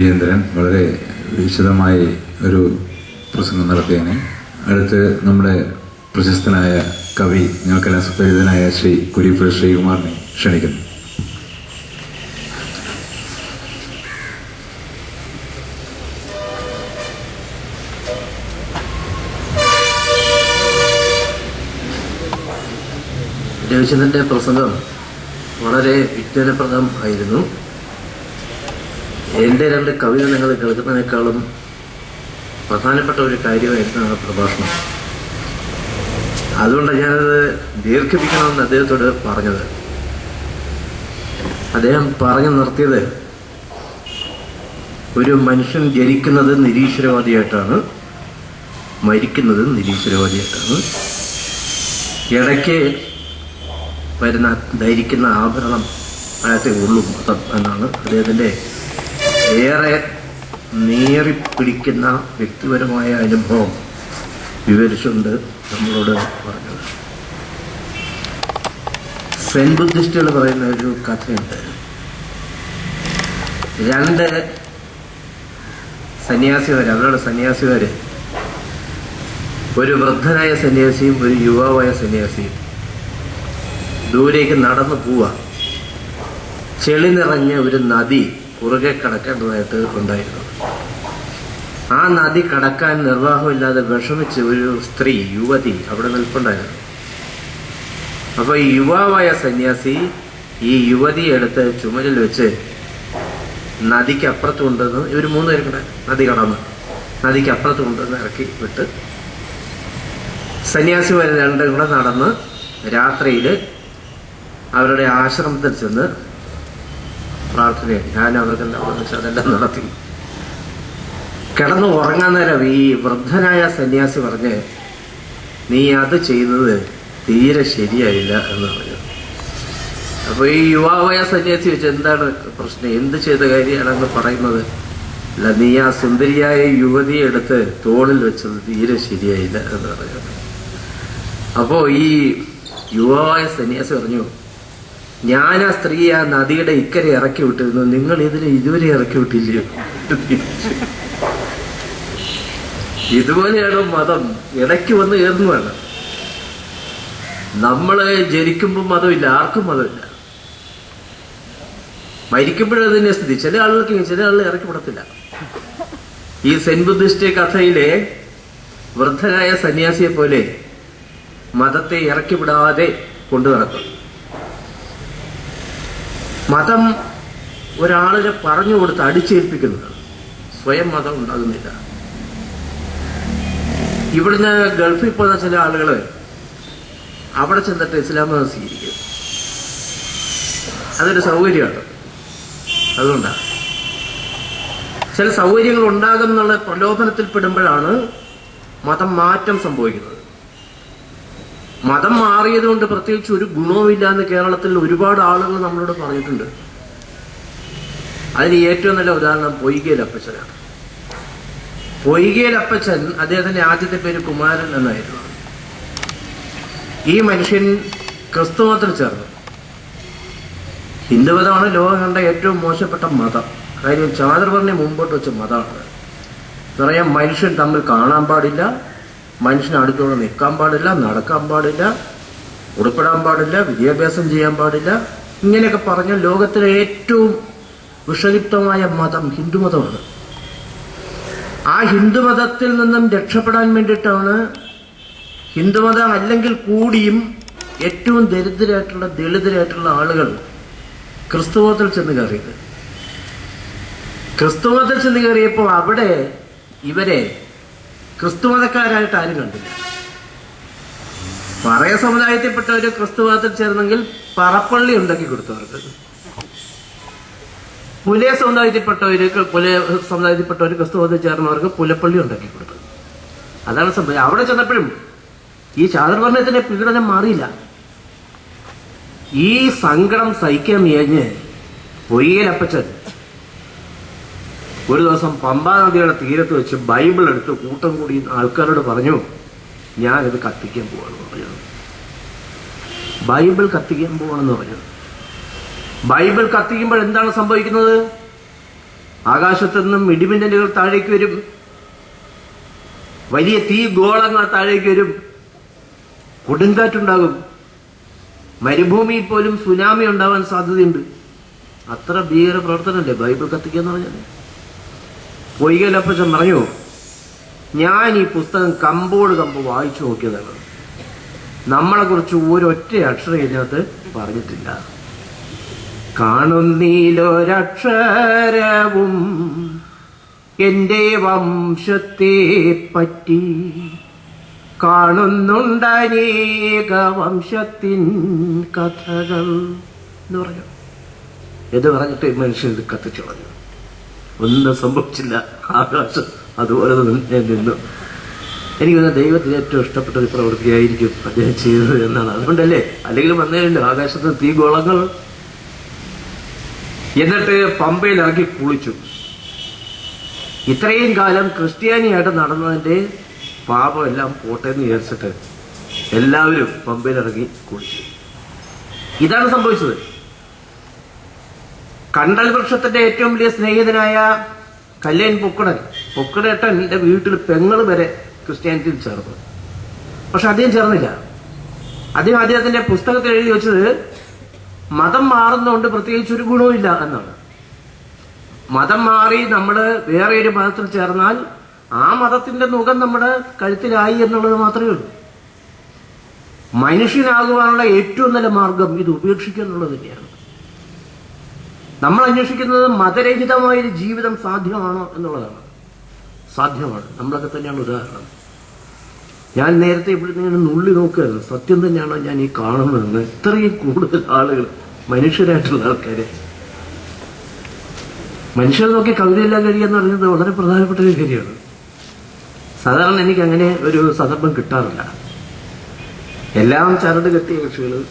വിജയേന്ദ്രൻ വളരെ വിശദമായി ഒരു പ്രസംഗം നടത്തിയാണ് അടുത്ത് നമ്മുടെ പ്രശസ്തനായ കവി ഞങ്ങൾക്കെല്ലാം സുപരിതനായ ശ്രീ കുരിപ്പുഴ ശ്രീകുമാറിനെ ക്ഷണിക്കുന്നു. രവിചന്ദ്രന്റെ പ്രസംഗം വളരെ വിജ്ഞാനപ്രദം ആയിരുന്നു. എന്റെ രണ്ട് കവിത നിങ്ങൾ കേൾക്കുന്നതിനേക്കാളും പ്രധാനപ്പെട്ട ഒരു കാര്യമായിരുന്നു ആ പ്രഭാഷണം. അതുകൊണ്ട് ഞാനത് ദീർഘിപ്പിക്കണമെന്ന് അദ്ദേഹത്തോട് പറഞ്ഞത്. അദ്ദേഹം പറഞ്ഞു നിർത്തിയത് ഒരു മനുഷ്യൻ ജനിക്കുന്നത് നിരീശ്വരവാദിയായിട്ടാണ് മരിക്കുന്നത് നിരീശ്വരവാദിയായിട്ടാണ്. ഇടയ്ക്ക് വരുന്ന ധരിക്കുന്ന ആഭരണം അയാളത്തെ ഉള്ളു മതം എന്നാണ് അദ്ദേഹത്തിന്റെ ഏറെ നേറിപ്പിടിക്കുന്ന വ്യക്തിപരമായ അനുഭവം വിവരിച്ചുകൊണ്ട് നമ്മളോട് പറഞ്ഞത്. സെൻ ബുദ്ധിസ്റ്റുകൾ പറയുന്ന ഒരു കഥയുണ്ട്. രണ്ട് സന്യാസിമാര് അവരുടെ സന്യാസിമാര് ഒരു വൃദ്ധനായ സന്യാസിയും ഒരു യുവാവായ സന്യാസിയും ദൂരേക്ക് നടന്നു പോവുക. ചെളി നിറഞ്ഞ ഒരു നദി കുറുകെ കടക്കേണ്ടതായിട്ട് ഉണ്ടായിരുന്നു. ആ നദി കടക്കാൻ നിർവാഹമില്ലാതെ വിഷമിച്ച ഒരു സ്ത്രീ യുവതി അവിടെ നിൽപ്പുണ്ടായിരുന്നു. അപ്പൊ ഈ യുവാവായ സന്യാസി ഈ യുവതിയെ എടുത്ത് ചുമലിൽ വെച്ച് നദിക്ക് അപ്പുറത്ത് കൊണ്ടുവന്ന് ഇവർ മൂന്ന് പേരും നദി കടന്ന് നദിക്ക് അപ്പുറത്ത് കൊണ്ടുവന്ന് ഇറക്കി വിട്ട് സന്യാസിമാർ രണ്ടും കൂടെ നടന്ന് രാത്രിയിൽ അവരുടെ ആശ്രമത്തിൽ ചെന്ന് പ്രാർത്ഥനയായി ഞാൻ അവർക്കെല്ലാം വെച്ച് അതെല്ലാം നടത്തി. കിടന്ന് ഉറങ്ങാൻ നേരം ഈ വൃദ്ധനായ സന്യാസി പറഞ്ഞ് നീ അത് ചെയ്യുന്നത് തീരെ ശരിയായില്ല എന്ന് പറഞ്ഞു. അപ്പൊ ഈ യുവാവായ സന്യാസി വെച്ച് എന്താണ് പ്രശ്നം? എന്ത് ചെയ്ത കാര്യമാണെന്ന് പറയുന്നത്? അല്ല നീ ആ സുന്ദരിയായ യുവതിയെ എടുത്ത് തോളിൽ വെച്ചത് തീരെ ശരിയായില്ല എന്ന് പറഞ്ഞു. അപ്പോ ഈ യുവാവായ സന്യാസി പറഞ്ഞു ഞാൻ ആ ആ നദിയുടെ ഇക്കരെ ഇറക്കി വിട്ടിരുന്നു. നിങ്ങൾ ഇതിന് ഇതുവരെ ഇറക്കി വിട്ടില്ലയോ? ഇതുപോലെയാണ് മതം? ഇടയ്ക്ക് വന്ന് കയറുന്നതാണ് നമ്മൾ ജനിക്കുമ്പോൾ മതമില്ല ആർക്കും മതമില്ല. മരിക്കുമ്പോഴതിന്റെ സ്ഥിതി. ചില ആളുകൾക്ക് ചില ആളുകൾ ഇറക്കി വിടത്തില്ല. ഈ സെൻ ബുദ്ധിസ്റ്റ് കഥയിലെ വൃദ്ധനായ സന്യാസിയെ പോലെ മതത്തെ ഇറക്കി വിടാതെ കൊണ്ടു നടക്കും. മതം ഒരാളിനെ പറഞ്ഞു കൊടുത്ത് അടിച്ചേൽപ്പിക്കുന്നതാണ് സ്വയം മതം ഉണ്ടാകുന്നില്ല. ഇവിടുന്ന് ഗൾഫിൽ പോകുന്ന ചില ആളുകൾ അവിടെ ചെന്നിട്ട് ഇസ്ലാം മതം സ്വീകരിക്കും. അതൊരു സൗകര്യമാണ്. അതുകൊണ്ടാണ് ചില സൗകര്യങ്ങൾ ഉണ്ടാകുന്നുള്ള പ്രലോഭനത്തിൽ പെടുമ്പോഴാണ് മതം മാറ്റം സംഭവിക്കുന്നത്. മതം മാറിയത് കൊണ്ട് പ്രത്യേകിച്ച് ഒരു ഗുണവുമില്ല എന്ന് കേരളത്തിൽ ഒരുപാട് ആളുകൾ നമ്മളോട് പറഞ്ഞിട്ടുണ്ട്. അതിന് ഏറ്റവും നല്ല ഉദാഹരണം പൊയ്കയിൽ അപ്പച്ചനാണ്. പൊയ്കയിൽ അപ്പച്ചൻ അദ്ദേഹത്തിന്റെ ആദ്യത്തെ പേര് കുമാരൻ എന്നായിരുന്നു. ഈ മനുഷ്യൻ ക്രിസ്തു ക്രിസ്തുമതത്തിൽ ചേർന്നു. ഹിന്ദുമതമാണ് ലോകം കണ്ട ഏറ്റവും മോശപ്പെട്ട മതം. കാര്യം ചാതുർവർണെ മുമ്പോട്ട് വെച്ച മതമാണ്. പറയാം മനുഷ്യൻ തമ്മിൽ കാണാൻ പാടില്ല മനുഷ്യന് അടുത്തോടെ നിൽക്കാൻ പാടില്ല നടക്കാൻ പാടില്ല ഉൾപ്പെടാൻ പാടില്ല വിദ്യാഭ്യാസം ചെയ്യാൻ പാടില്ല. ഇങ്ങനെയൊക്കെ പറഞ്ഞ ലോകത്തിലെ ഏറ്റവും വിഷലിപ്തമായ മതം ഹിന്ദുമതമാണ്. ആ ഹിന്ദുമതത്തിൽ നിന്നും രക്ഷപ്പെടാൻ വേണ്ടിയിട്ടാണ് ഹിന്ദുമതം അല്ലെങ്കിൽ കൂടിയും ഏറ്റവും ദരിദ്രരായിട്ടുള്ള ദളിതരായിട്ടുള്ള ആളുകൾ ക്രിസ്തുമതത്തിൽ ചെന്ന് കയറിയത്. ക്രിസ്തുമതത്തിൽ ചെന്ന് കയറിയപ്പോൾ അവിടെ ഇവരെ ക്രിസ്തുമതക്കാരായിട്ട് ആരും കണ്ടില്ല. പറയ സമുദായത്തിൽപ്പെട്ടവര് ക്രിസ്തുമതത്തിൽ ചേർന്നെങ്കിൽ പറപ്പള്ളി ഉണ്ടാക്കി കൊടുത്തു അവർക്ക് പുലയ സമുദായത്തിൽപ്പെട്ടവര് പുലയ സമുദായത്തിൽപ്പെട്ട ഒരു ക്രിസ്തുമതത്തിൽ ചേർന്നവർക്ക് പുലപ്പള്ളി ഉണ്ടാക്കി കൊടുത്തു. അതാണ് സംഭവം. അവിടെ ചെന്നപ്പോഴും ഈ ചാതുർവർണയത്തിന്റെ പീഡനം മാറിയില്ല. ഈ സങ്കടം സഹിക്കാൻ മേഞ്ഞ് പൊയ്യലപ്പച്ചൻ ഒരു ദിവസം പമ്പാ നദിയുടെ തീരത്ത് വെച്ച് ബൈബിൾ എടുത്ത് കൂട്ടം കൂടി ആൾക്കാരോട് പറഞ്ഞു ഞാനിത് കത്തിക്കാൻ പോവാണെന്ന് പറഞ്ഞു. ബൈബിൾ കത്തിക്കാൻ പോവാണെന്ന് പറഞ്ഞു. ബൈബിൾ കത്തിക്കുമ്പോൾ എന്താണ് സംഭവിക്കുന്നത്? ആകാശത്തു നിന്നും ഇടിമിന്നലുകൾ താഴേക്ക് വരും. വലിയ തീ ഗോളങ്ങൾ താഴേക്ക് വരും. കൊടുങ്കാറ്റുണ്ടാകും. മരുഭൂമിയിൽ പോലും സുനാമി ഉണ്ടാവാൻ സാധ്യതയുണ്ട്. അത്ര ഭീകര പ്രവർത്തനമല്ലേ ബൈബിൾ കത്തിക്കുക എന്ന് പറഞ്ഞാൽ പൊയ്കലപ്പച്ചൻ പറഞ്ഞു ഞാൻ ഈ പുസ്തകം കമ്പോട് കമ്പ് വായിച്ചു നോക്കിയതാണ്. നമ്മളെ കുറിച്ച് ഒരൊറ്റ അക്ഷരം ഇതിനകത്ത് പറഞ്ഞിട്ടില്ല. കാണുന്നീലൊരക്ഷരവും എന്റെ വംശത്തെ പറ്റി കാണുന്നുണ്ടനേക വംശത്തിൻ കഥകൾ എന്ന് പറഞ്ഞു. എന്ന് പറഞ്ഞിട്ട് മനുഷ്യൻ ഇത് കത്തിച്ചു കളഞ്ഞു? ഒന്നും സംഭവിച്ചില്ല. ആകാശം അതുപോലെ തന്നെ നിന്നു. എനിക്ക് ദൈവത്തിന് ഏറ്റവും ഇഷ്ടപ്പെട്ട ഒരു പ്രവൃത്തിയായിരിക്കും അദ്ദേഹം ചെയ്തത് എന്നാണ്. അതുകൊണ്ടല്ലേ അല്ലെങ്കിൽ വന്നേരല്ലോ ആകാശത്ത് തീഗോളങ്ങൾ എന്നിട്ട് പമ്പയിൽ കുളിച്ചു. ഇത്രയും കാലം ക്രിസ്ത്യാനിയായിട്ട് നടന്നതിന്റെ പാപം എല്ലാം പോട്ടെ എന്ന് വിചാരിച്ചിട്ട് എല്ലാവരും പമ്പയിൽ ഇറങ്ങി കുളിച്ചു. ഇതാണ് സംഭവിച്ചത്. കണ്ടൽ വൃക്ഷത്തിന്റെ ഏറ്റവും വലിയ സ്നേഹിതനായ കല്ലേൻ പൊക്കടൻ. പൊക്കടേട്ടന്റെ വീട്ടിൽ പെങ്ങൾ വരെ ക്രിസ്ത്യാനിറ്റിയിൽ ചേർന്നു. പക്ഷെ അദ്ദേഹം ചേർന്നില്ല. അദ്ദേഹം അദ്ദേഹത്തിന്റെ പുസ്തകത്തിൽ എഴുതി വെച്ചത് മതം മാറുന്നതുകൊണ്ട് പ്രത്യേകിച്ച് ഒരു ഗുണവുമില്ല എന്നാണ്. മതം മാറി നമ്മൾ വേറെ ഒരു മതത്തിൽ ചേർന്നാൽ ആ മതത്തിന്റെ മുഖം നമ്മുടെ കഴുത്തിലായി എന്നുള്ളത് മാത്രമേ ഉള്ളൂ. മനുഷ്യനാകുവാനുള്ള ഏറ്റവും നല്ല മാർഗം ഇത് ഉപേക്ഷിക്കുക എന്നുള്ളത് തന്നെയാണ്. നമ്മൾ അന്വേഷിക്കുന്നത് മതരഹിതമായ ഒരു ജീവിതം സാധ്യമാണോ എന്നുള്ളതാണ്. സാധ്യമാണ്. നമ്മളൊക്കെ തന്നെയാണ് ഉദാഹരണം. ഞാൻ നേരത്തെ ഇവിടുന്ന് ഇങ്ങനെ നുള്ളി നോക്കുകയായിരുന്നു സത്യം തന്നെയാണോ ഞാൻ ഈ കാണുന്നതെന്ന്. ഇത്രയും കൂടുതൽ ആളുകൾ മനുഷ്യരായിട്ടുള്ള ആൾക്കാരെ. മനുഷ്യർ നോക്കി കവിതയെല്ലാം കഴിയുക പറയുന്നത് വളരെ പ്രധാനപ്പെട്ട ഒരു കാര്യമാണ്. സാധാരണ എനിക്ക് അങ്ങനെ ഒരു സന്ദർഭം കിട്ടാറില്ല. എല്ലാം ചരട് കെട്ടിയ കക്ഷികൾ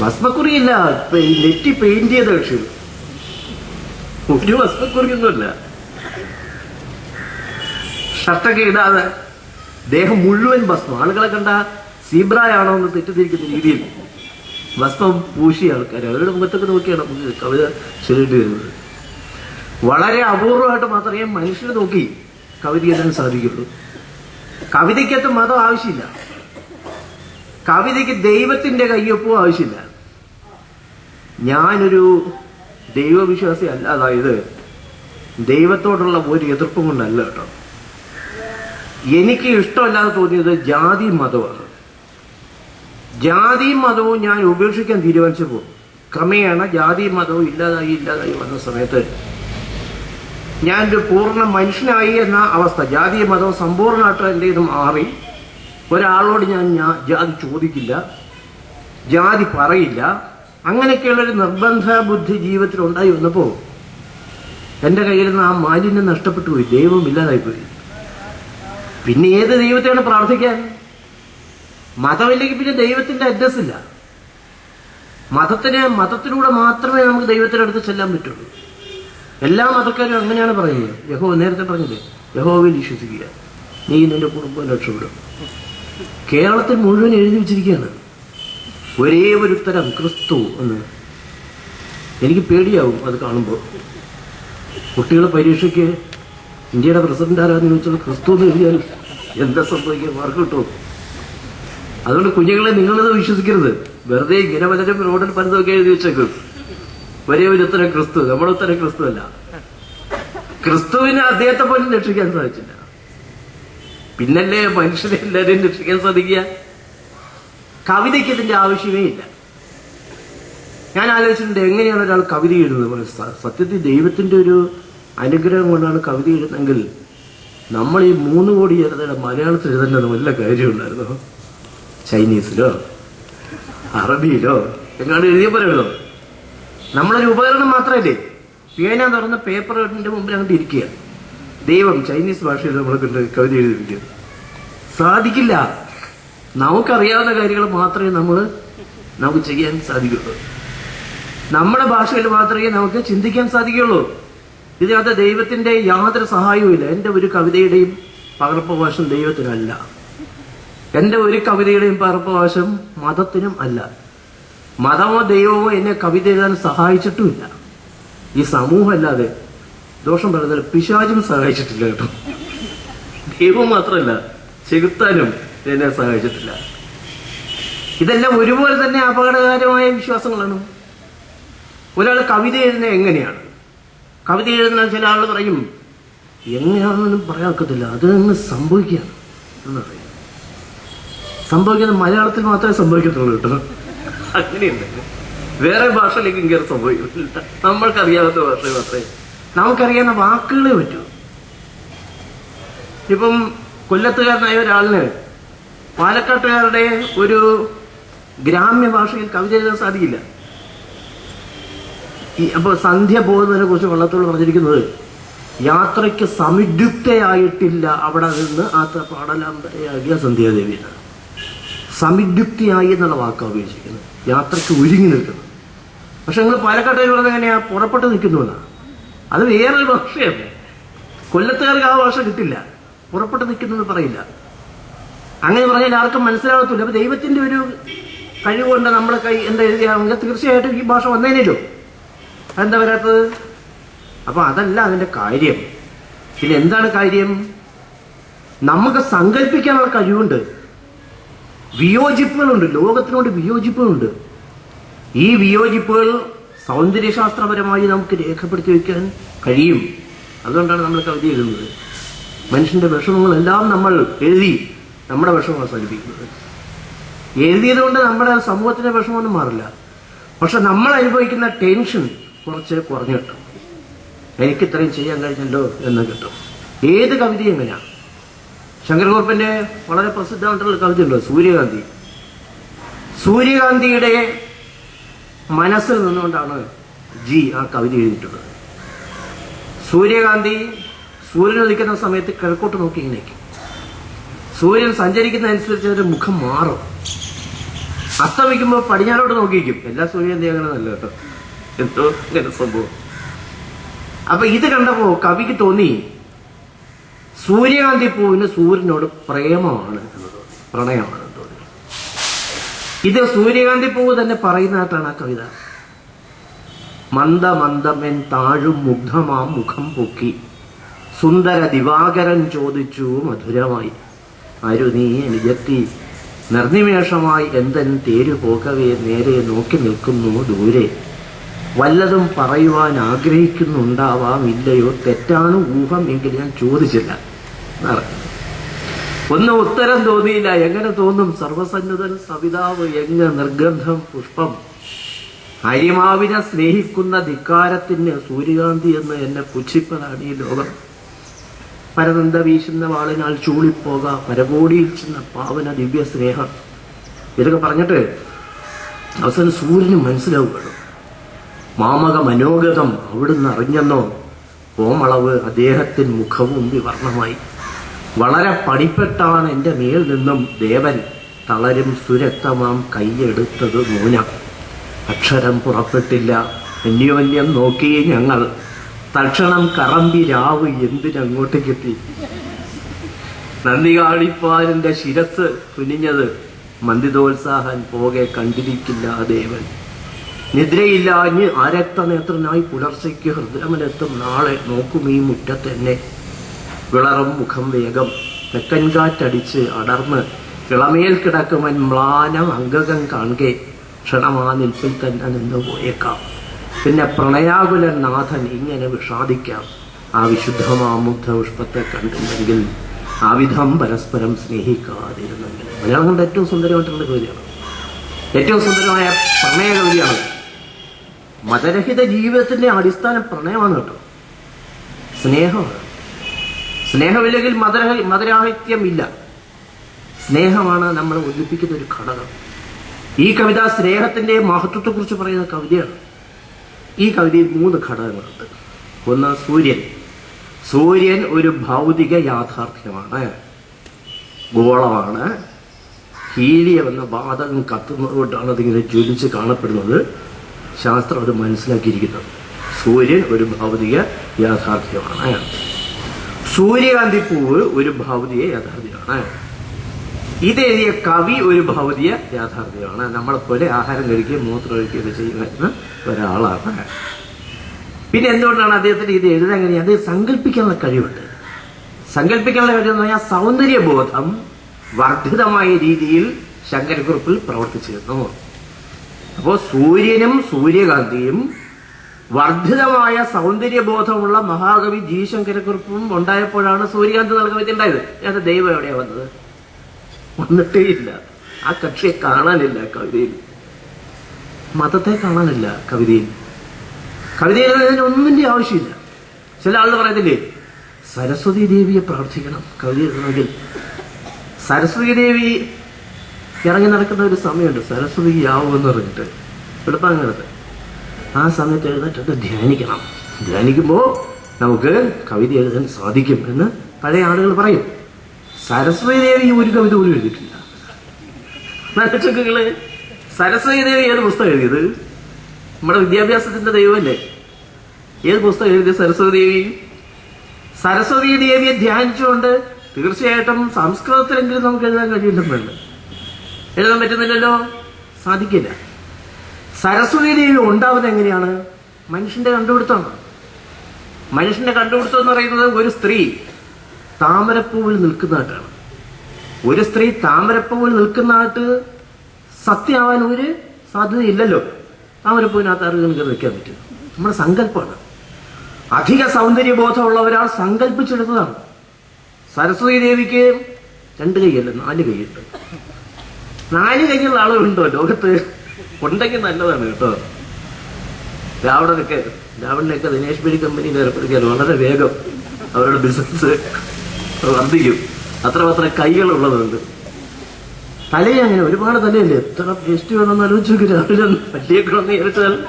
ഭസ്മക്കുറിയില്ല നെറ്റി പെയിന്റ് ചെയ്ത പക്ഷേ ഒരു ഭസ്മക്കുറിയൊന്നുമല്ല ഷർട്ടൊക്കെ ഇടാതെ ദേഹം മുഴുവൻ ഭസ്മം. ആളുകളെ കണ്ട സീബ്രായാണോ എന്ന് തെറ്റിദ്ധരിക്കുന്ന രീതിയിൽ ഭസ്മം പൂശിയ ആൾക്കാർ അവരുടെ മുഖത്തൊക്കെ നോക്കിയാണ് നമുക്ക് കവിത ചൊല്ലിട്ട് വരുന്നത്. വളരെ അപൂർവമായിട്ട് മാത്രമേ മനുഷ്യനെ നോക്കി കവിത എഴുതാൻ സാധിക്കുള്ളൂ. കവിതയ്ക്കകത്ത് മതം ആവശ്യമില്ല. കവിതയ്ക്ക് ദൈവത്തിന്റെ കയ്യൊപ്പവും ആവശ്യമില്ല. ഞാനൊരു ദൈവവിശ്വാസി അല്ല അതായത് ദൈവത്തോടുള്ള ഒരു എതിർപ്പും കൊണ്ടല്ല കേട്ടോ. എനിക്ക് ഇഷ്ടമല്ലാതെ തോന്നിയത് ജാതി മതമാണ്. ജാതി മതവും ഞാൻ ഉപേക്ഷിക്കാൻ തീരുമാനിച്ചു പോകും ക്രമേണ ജാതി മതവും ഇല്ലാതായി ഇല്ലാതായി വന്ന സമയത്ത് ഞാനൊരു പൂർണ മനുഷ്യനായി എന്ന അവസ്ഥ ജാതി മതവും സമ്പൂർണമായിട്ട് എന്റെ ഇത് മാറി. ഒരാളോട് ഞാൻ ജാതി ചോദിക്കില്ല ജാതി പറയില്ല. അങ്ങനെയൊക്കെയുള്ളൊരു നിർബന്ധ ബുദ്ധി ജീവിതത്തിൽ ഉണ്ടായി വന്നപ്പോൾ എന്റെ കയ്യിൽ നിന്ന് ആ മാലിന്യം നഷ്ടപ്പെട്ടു പോയി. ദൈവം ഇല്ലാതായിപ്പോയി പിന്നെ ഏത് ദൈവത്തെയാണ് പ്രാർത്ഥിക്കാൻ? മതമില്ലെങ്കിൽ പിന്നെ ദൈവത്തിന്റെ അഡ്രസ് ഇല്ല. മതത്തിന് മതത്തിലൂടെ മാത്രമേ നമുക്ക് ദൈവത്തിന്റെ അടുത്ത് ചെല്ലാൻ പറ്റുള്ളൂ. എല്ലാ മതക്കാരും അങ്ങനെയാണ് പറയുന്നത് യഹോ നേരത്തെ പറഞ്ഞില്ലേ? യഹോവിൽ വിശ്വസിക്കുക. നീ നിന്റെ കുടുംബം രക്ഷപ്പെടും. കേരളത്തിൽ മുഴുവൻ എഴുതി വെച്ചിരിക്കുകയാണ്. ഒരേ ഒരു ഉത്തരം ക്രിസ്തു എന്ന്. എനിക്ക് പേടിയാവും അത് കാണുമ്പോൾ. കുട്ടികളെ പരീക്ഷയ്ക്ക് ഇന്ത്യയുടെ പ്രസിഡന്റ് ആരാന്ന് ചോദിച്ചാൽ ക്രിസ്തു എന്ന് എഴുതിയാൽ എന്താ സംഭവിക്കുക മാർക്ക് കിട്ടും? അതുകൊണ്ട് കുഞ്ഞുങ്ങളെ നിങ്ങളിത് വിശ്വസിക്കരുത്. വെറുതെ ഇങ്ങനെ റോഡിൽ പലതൊക്കെ എഴുതി വെച്ചേക്കും. ഒരേ ഒരു ഉത്തരം ക്രിസ്തു നമ്മുടെ ഉത്തരം ക്രിസ്തു അല്ല. ക്രിസ്തുവിനെ അദ്ദേഹത്തെ പോലും രക്ഷിക്കാൻ സാധിച്ചില്ല. പിന്നല്ലേ മനുഷ്യരെ എല്ലാവരെയും രക്ഷിക്കാൻ സാധിക്കുക? കവിതയ്ക്ക് ഇതിന്റെ ആവശ്യമേ ഇല്ല. ഞാൻ ആലോചിച്ചിട്ടുണ്ട് എങ്ങനെയാണ് ഒരാൾ കവിത എഴുതുന്നത്? സത്യത്തിൽ ദൈവത്തിന്റെ ഒരു അനുഗ്രഹം കൊണ്ടാണ് കവിത എഴുതുന്നെങ്കിൽ നമ്മൾ ഈ മൂന്ന് കോടി ജനതയുടെ മലയാളത്തിൽ എഴുതേണ്ട വല്ല കാര്യമുണ്ടായിരുന്നോ? ചൈനീസിലോ? അറബിയിലോ? എങ്ങാണ്ട് എഴുതിയ പോലെ എഴുതോ നമ്മളൊരു ഉപകരണം മാത്രമല്ലേ? പേന തുറന്ന് പേപ്പറിന്റെ മുമ്പിൽ അങ്ങോട്ട് ഇരിക്കുക. ദൈവം ചൈനീസ് ഭാഷയിൽ നമ്മളെ കൊണ്ട് കവിത എഴുതിപ്പിക്കുക. സാധിക്കില്ല. നമുക്കറിയാവുന്ന കാര്യങ്ങൾ മാത്രമേ നമ്മൾ നമുക്ക് ചെയ്യാൻ സാധിക്കുള്ളൂ. നമ്മുടെ ഭാഷയിൽ മാത്രമേ നമുക്ക് ചിന്തിക്കാൻ സാധിക്കുള്ളൂ. ഇതിനകത്ത് ദൈവത്തിന്റെ യാതൊരു സഹായവും ഇല്ല. എന്റെ ഒരു കവിതയുടെയും പകർപ്പവകാശം ദൈവത്തിനല്ല. എന്റെ ഒരു കവിതയുടെയും പകർപ്പവകാശം മതത്തിനും അല്ല. മതമോ ദൈവമോ എന്നെ കവിത എഴുതാൻ സഹായിച്ചിട്ടുമില്ല. ഈ സമൂഹം അല്ലാതെ ദോഷം പറയുന്നത് പിശാചും സഹായിച്ചിട്ടില്ല കേട്ടോ. ദൈവം മാത്രമല്ല ചെകുത്താനും എന്നെ സഹായിച്ചിട്ടില്ല ഇതെല്ലാം ഒരുപോലെ തന്നെ അപകടകരമായ വിശ്വാസങ്ങളാണ്. ഒരാൾ കവിത എഴുതുന്നത് എങ്ങനെയാണ്? കവിത എഴുതുന്ന ചില ആൾ പറയും എങ്ങനെയാണെന്നും പറയാക്കത്തില്ല അത് അങ്ങ് സംഭവിക്കുകയാണ് എന്ന് പറയും. സംഭവിക്കുന്നത് മലയാളത്തിൽ മാത്രമേ സംഭവിക്കത്തുള്ളൂ കേട്ടോ. അങ്ങനെയുണ്ട്. വേറെ ഭാഷയിലേക്കും കയറി സംഭവിക്കുന്നില്ല. നമ്മൾക്കറിയാവുന്ന ഭാഷ മാത്രമേ. നമുക്കറിയാവുന്ന വാക്കുകളെ പറ്റൂ. ഇപ്പം കൊല്ലത്തുകാരനായ ഒരാളിന് പാലക്കാട്ടുകാരുടെ ഒരു ഗ്രാമ്യ ഭാഷയിൽ കവിത എഴുതാൻ സാധിക്കില്ല. അപ്പൊ സന്ധ്യ പോകുന്നതിനെ കുറിച്ച് വള്ളത്തോട് പറഞ്ഞിരിക്കുന്നത് യാത്രയ്ക്ക് സമിഡ്യുക്തയായിട്ടില്ല അവിടെ നിന്ന് ആ പാടലാംബരയാകിയ സന്ധ്യാദേവിയാണ്. സമിഡ്യുക്തിയായി എന്നുള്ള വാക്കാണ് ഉപയോഗിച്ചിരിക്കുന്നത്. യാത്രയ്ക്ക് ഒരുങ്ങി നിൽക്കുന്നത് പക്ഷെ നിങ്ങൾ പാലക്കാട്ടുകാർ പറഞ്ഞത് എങ്ങനെയാ? പുറപ്പെട്ട് നിൽക്കുന്നു എന്നാണ് അത് വേറൊരു ഭാഷയാണ് കൊല്ലത്തുകാർക്ക് ആ ഭാഷ കിട്ടില്ല. പുറപ്പെട്ട് നിൽക്കുന്നു എന്ന് പറയില്ല. അങ്ങനെ പറഞ്ഞാൽ ആർക്കും മനസ്സിലാകത്തില്ല അപ്പൊ ദൈവത്തിന്റെ ഒരു കഴിവുകൊണ്ട് നമ്മൾ കൈ എന്താ എഴുതിയാണെങ്കിൽ തീർച്ചയായിട്ടും ഈ ഭാഷ വന്നേനല്ലോ അതെന്താ വരാത്തത്? അപ്പൊ അതല്ല അതിന്റെ കാര്യം. പിന്നെ എന്താണ് കാര്യം? നമുക്ക് സങ്കല്പിക്കാനുള്ള കഴിവുണ്ട്. വിയോജിപ്പുകളുണ്ട്. ലോകത്തിനോട് വിയോജിപ്പുകളുണ്ട്. ഈ വിയോജിപ്പുകൾ സൗന്ദര്യശാസ്ത്രപരമായി നമുക്ക് രേഖപ്പെടുത്തി വയ്ക്കാൻ കഴിയും. അതുകൊണ്ടാണ് നമ്മൾ കവിത എഴുതുന്നത്. മനുഷ്യന്റെ വിഷമങ്ങളെല്ലാം നമ്മൾ എഴുതി നമ്മുടെ വിഷമം അവസാനിപ്പിക്കുന്നത്. എഴുതിയത് കൊണ്ട് നമ്മുടെ സമൂഹത്തിന്റെ വിഷമമൊന്നും മാറില്ല. പക്ഷെ നമ്മൾ അനുഭവിക്കുന്ന ടെൻഷൻ കുറച്ച് കുറഞ്ഞു കിട്ടും. എനിക്ക് ഇത്രയും ചെയ്യാൻ കഴിഞ്ഞല്ലോ എന്ന് കിട്ടും. ഏത് കവിതയും എങ്ങനെയാണ് ശങ്കരകുറുപ്പിന്റെ വളരെ പ്രസിദ്ധമായിട്ടുള്ള കവിതയുണ്ട് സൂര്യകാന്തി. സൂര്യകാന്തിയുടെ മനസ്സിൽ നിന്നുകൊണ്ടാണ് ജി ആ കവിത എഴുതിയിട്ടുള്ളത്. സൂര്യകാന്തി സൂര്യൻ ഉദിക്കുന്ന സമയത്ത് കിഴക്കോട്ട് നോക്കി ഇങ്ങനെ നിൽക്കും സഞ്ചരിക്കുന്ന അനുസരിച്ച് അതിന്റെ മുഖം മാറും. അസ്തമിക്കുമ്പോൾ പടിഞ്ഞാറോട്ട് നോക്കിയിരിക്കും. എല്ലാ സൂര്യൻ അങ്ങനെ നല്ല കേട്ടോ? എന്തോ ഇങ്ങനെ സംഭവം. അപ്പൊ ഇത് കണ്ടപ്പോ കവിക്ക് തോന്നി സൂര്യകാന്തി പൂവിന് സൂര്യനോട് പ്രേമമാണ് പ്രണയമാണ് ഇത് സൂര്യകാന്തി പൂവ് തന്നെ പറയുന്നതായിട്ടാണ് ആ കവിത. മന്ദ മന്ദമെൻ താഴും മുഗ്ധമാം മുഖം പൊക്കി. സുന്ദര ദിവാകരൻ ചോദിച്ചു മധുരമായി. ആരു നീ? അനുജത്തി നിർനിമേഷമായി എന്തൻ തേരു പോകവേ നേരെ നോക്കി നിൽക്കുന്നു ദൂരെ. വല്ലതും പറയുവാൻ ആഗ്രഹിക്കുന്നുണ്ടാവാം ഇല്ലയോ തെറ്റാണ് ഊഹം എങ്കിൽ ഞാൻ ചോദിച്ചില്ല. ഒന്നും ഉത്തരം തോന്നിയില്ല. എങ്ങനെ തോന്നും? സർവസന്നതൻ സവിതാവ് എങ്ങ് നിർഗന്ധം പുഷ്പം? ഹരിമാവിനെ സ്നേഹിക്കുന്ന ധിക്കാരത്തിന് സൂര്യകാന്തി എന്ന് എന്നെ പുച്ഛിപ്പതാണ് ഈ ലോകം. പരനന്ദ വീശുന്ന വാളിനാൽ ചൂളിപ്പോക പരകോടിയിൽ ചെന്ന പാവന ദിവ്യ സ്നേഹം ഇതൊക്കെ പറഞ്ഞിട്ട് അവസാനം സൂര്യന് മനസ്സിലാവുകയാണ് മാമക മനോഗതം അവിടുന്ന് അറിഞ്ഞെന്നോ? കോമളവ് അദ്ദേഹത്തിൻ മുഖവും വിവർണമായി. വളരെ പണിപ്പെട്ടാണ് എന്റെ മേൽ നിന്നും ദേവൻ തളരും സുരക്തമാം കൈയെടുത്തത് മൂന. അക്ഷരം പുറപ്പെട്ടില്ല. അന്യോന്യം നോക്കി ഞങ്ങൾ. തക്ഷണം കറമ്പി രാവ് എന്തിനങ്ങോട്ടേക്കെത്തി നന്ദി കാണിപ്പാലിന്റെ ശിരസ് കുനിഞ്ഞത് മന്ദിതോത്സാഹൻ പോകെ കണ്ടിരിക്കില്ല ദേവൻ. നിദ്രയില്ലാഞ്ഞ് ആരക്തനേത്രനായി പുലർച്ചയ്ക്ക് ഹൃദയമനെത്തും നാളെ നോക്കും ഈ മുറ്റത്തെന്നെ വിളറും മുഖം വേഗം തെക്കൻ കാറ്റടിച്ച് അടർന്ന് കിളമേൽ കിടക്കുമൻ മ്ലാനം അംഗകം കാണുകെ. ക്ഷണമാ നിൽപ്പിൽ തന്നെ നിന്ന് പോയേക്കാം. പിന്നെ പ്രണയാകുലൻ നാഥൻ ഇങ്ങനെ വിഷാദിക്കാം. ആ വിശുദ്ധമാമുഗ്ധ പുഷ്പത്തെ കണ്ടില്ലെങ്കിൽ ആവിധം വിധം പരസ്പരം സ്നേഹിക്കാതിരുന്നെങ്കിൽ. മലയാളം കൊണ്ട് ഏറ്റവും സുന്ദരമായിട്ടുള്ള കവിതയാണ്. ഏറ്റവും സുന്ദരമായ പ്രണയ കവിതയാണ്. മതരഹിത ജീവിതത്തിന്റെ അടിസ്ഥാനം പ്രണയമാണ് കേട്ടോ. സ്നേഹമാണ്. സ്നേഹമില്ലെങ്കിൽ മതരഹ മതരാഹിത്യം ഇല്ല സ്നേഹമാണ് നമ്മളെ ഒന്നിപ്പിക്കുന്ന ഒരു ഘടകം. ഈ കവിത സ്നേഹത്തിന്റെ മഹത്വത്തെക്കുറിച്ച് പറയുന്ന കവിതയാണ്. ഈ കവിതയിൽ മൂന്ന് ഘടകങ്ങളുണ്ട്. ഒന്ന് സൂര്യൻ. സൂര്യൻ ഒരു ഭൗതിക യാഥാർത്ഥ്യമാണ്. ഗോളമാണ്. ഹീലിയം എന്ന വാതകം കത്തുന്നത് കൊണ്ടാണ് അതിങ്ങനെ ജ്വലിച്ച് കാണപ്പെടുന്നത്. ശാസ്ത്രം അത് മനസ്സിലാക്കിയിരിക്കുന്നത്. സൂര്യൻ ഒരു ഭൗതിക യാഥാർത്ഥ്യമാണ്. സൂര്യകാന്തി പൂവ് ഒരു ഭൗതിക യാഥാർത്ഥ്യമാണ്. ഇതെഴുതിയ കവി ഒരു ഭൗതിക യാഥാർത്ഥ്യമാണ്. നമ്മളെ പോലെ ആഹാരം കഴിക്കുകയും മൂത്രം കഴിക്കുകയൊക്കെ ചെയ്യുന്ന ഒരാളാണ്. പിന്നെ എന്തുകൊണ്ടാണ് അദ്ദേഹത്തിന് ഇത് എഴുതാൻ കഴിഞ്ഞത് അത് സങ്കല്പിക്കാനുള്ള കഴിവുണ്ട്. സങ്കല്പിക്കാനുള്ള കഴിവെന്ന് പറഞ്ഞാൽ സൗന്ദര്യബോധം വർദ്ധിതമായ രീതിയിൽ ശങ്കരക്കുറിപ്പിൽ പ്രവർത്തിച്ചിരുന്നു. അപ്പോൾ സൂര്യനും സൂര്യകാന്തിയും വർദ്ധിതമായ സൗന്ദര്യബോധമുള്ള മഹാകവി ജി ശങ്കരക്കുറിപ്പും ഉണ്ടായപ്പോഴാണ് സൂര്യകാന്തി നൽകുന്നത് ഉണ്ടായത്. ദൈവം എവിടെയാണ് വന്നത്? വന്നിട്ടേ ഇല്ല ആ കക്ഷിയെ കാണാനില്ല കവിതയിൽ. മതത്തെ കാണാനില്ല കവിതയിൽ. കവിതയിൽ ഒന്നിന്റെ ആവശ്യമില്ല. ചില ആളുകൾ പറയത്തില്ലേ സരസ്വതി ദേവിയെ പ്രാർത്ഥിക്കണം കവിത എഴുതണമെങ്കിൽ സരസ്വതി ദേവി ഇറങ്ങി നടക്കുന്ന ഒരു സമയമുണ്ട്. സരസ്വതി യാവുമെന്ന് പറഞ്ഞിട്ട് വെളുപ്പാങ്ങനത്ത് ആ സമയത്ത് എഴുന്നേറ്റിട്ട് ധ്യാനിക്കണം. ധ്യാനിക്കുമ്പോൾ നമുക്ക് കവിത എഴുതാൻ സാധിക്കും എന്ന് പഴയ ആളുകൾ പറയും. സരസ്വതി ദേവി ഒരു കവിത പോലും എഴുതിയിട്ടില്ല. നക്ഷത്രങ്ങൾ സരസ്വതി ദേവി ഏത് പുസ്തകം എഴുതിയത്? നമ്മുടെ വിദ്യാഭ്യാസത്തിന്റെ ദൈവമല്ലേ? ഏത് പുസ്തകം എഴുതിയ സരസ്വതി ദേവി? സരസ്വതി ദേവിയെ ധ്യാനിച്ചുകൊണ്ട് തീർച്ചയായിട്ടും സംസ്കൃതത്തിലെങ്കിലും നമുക്ക് എഴുതാൻ കഴിയുന്നുണ്ട് എഴുതാൻ പറ്റുന്നില്ലല്ലോ? സാധിക്കില്ല. സരസ്വതി ദേവി ഉണ്ടാവുന്നത് എങ്ങനെയാണ്? മനുഷ്യന്റെ കണ്ടുപിടുത്തമാണ്. മനുഷ്യന്റെ കണ്ടുപിടുത്തം എന്ന് പറയുന്നത് ഒരു സ്ത്രീ താമരപ്പൂവിൽ നിൽക്കുന്നതായിട്ടാണ് ഒരു സ്ത്രീ താമരപ്പൂവിൽ നിൽക്കുന്നതായിട്ട് സത്യമാവാൻ ഒരു സാധ്യതയില്ലല്ലോ. താമരപ്പൂവിനകത്ത് ആർക്കും വെക്കാൻ നിൽക്കാൻ പറ്റും. നമ്മുടെ സങ്കല്പമാണ്. അധിക സൗന്ദര്യബോധമുള്ള ഒരാൾ സങ്കല്പിച്ചെടുത്തതാണ്. സരസ്വതി ദേവിക്ക് രണ്ട് കൈയല്ല? നാല് കൈയുണ്ട് നാല് കൈയുള്ള ആളുകളുണ്ടോ? ലോകത്ത് ഉണ്ടെങ്കിൽ നല്ലതാണ് കേട്ടോ. രാവണനൊക്കെ രാവണനൊക്കെ ദിനേശ് ബിരി കമ്പനിയിൽ ഏർപ്പെടുത്തിയാൽ വളരെ വേഗം അവരുടെ ബിസിനസ് വർദ്ധിക്കും അത്രമാത്രം കൈകളുള്ളതുണ്ട്. തലയെ അങ്ങനെ ഒരുപാട് തലയല്ലേ? എത്ര ടേസ്റ്റ് വേണമെന്ന് ആലോചിച്ച് രാവിലെ പല്ലിയേക്കണമെന്ന് വിചാരിച്ചാൽ